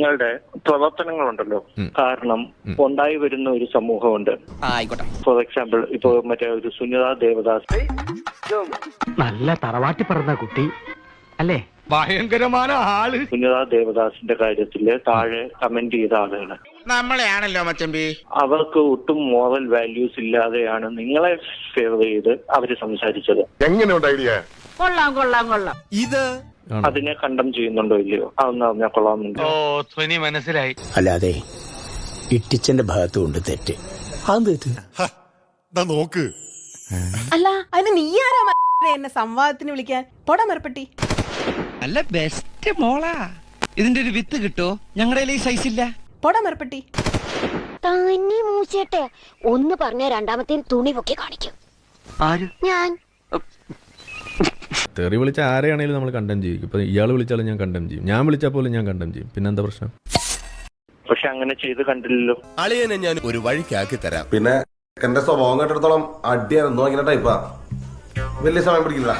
നിങ്ങളുടെ പ്രവർത്തനങ്ങളുണ്ടല്ലോ. കാരണം ഉണ്ടായി വരുന്ന ഒരു സമൂഹമുണ്ട്. ആയിക്കോട്ടെ. ഫോർ എക്സാമ്പിൾ ഇപ്പൊ മറ്റേ ഒരു സുനിത ദേവദാസ്. നല്ല തറവാട്ടി പറഞ്ഞ കുട്ടി അല്ലേ? ഭയങ്കരമായ ആൾ. സുനിത ദേവദാസിന്റെ കാര്യത്തിൽ താഴെ കമന്റ് ചെയ്ത ആളുകൾ നമ്മളെയാണല്ലോ മച്ചമ്പി. അവർക്ക് ഒട്ടും മോറൽ വാല്യൂസ് ഇല്ലാതെയാണ് നിങ്ങളെ ഫേവർ ചെയ്ത് അവർ സംസാരിച്ചത്. എങ്ങനെയുണ്ട് ഐഡിയ കൊള്ളാം കൊള്ളാം കൊള്ളാം. ഇത് അതിനെ കണ്ടം ചെയ്യുന്നുണ്ടോ ഇല്ലയോ? അതൊന്നും അറിഞ്ഞാൽ കൊള്ളാമെന്നുണ്ട്. ഓ ധ്വനി മനസ്സിലായി. അല്ലാതെ ഇട്ടിച്ചന്റെ ഭാഗത്തുകൊണ്ട് തെറ്റ്. നോക്ക്. അല്ല അതിന് നീ ആരാ എന്നെ സംവാദത്തിന് വിളിക്കാൻ? പോടാ മരപ്പെട്ടി. അല്ല ബെസ്റ്റ് മോളാ. ഇതിന്റെ ഒരു വിത്ത് കിട്ടോ? ഞങ്ങളുടെ ഈ സൈസ് ഇല്ല. പോടാ മരപ്പെട്ടി. തന്നെ മൂച്ചേട്ടെ. ഒന്ന് പറഞ്ഞ രണ്ടാമത്തെ തുണി പൊക്കി കാണിക്കും. ഞാൻ. തെറി വിളിച്ച ആരെയാണെങ്കിലും നമ്മൾ കണ്ടം ചെയ്യും. ഇപ്പൊ ഇയാൾ വിളിച്ചാലും ഞാൻ കണ്ടം ചെയ്യും. ഞാൻ വിളിച്ചാൽ പോലും ഞാൻ കണ്ടം ചെയ്യും. പിന്നെ എന്താ പ്രശ്നം? പക്ഷെ അങ്ങനെ ചെയ്ത് കണ്ടില്ലല്ലോ. അളിയനെ ഞാൻ ഒരു വഴിക്കാക്കി തരാം. പിന്നെ എന്റെ സ്വഭാവം കേട്ടിടത്തോളം അടിയാണ് ഒന്നും ഇങ്ങനെ ടൈപ്പാ വലിയ സമയം പിടിക്കില്ല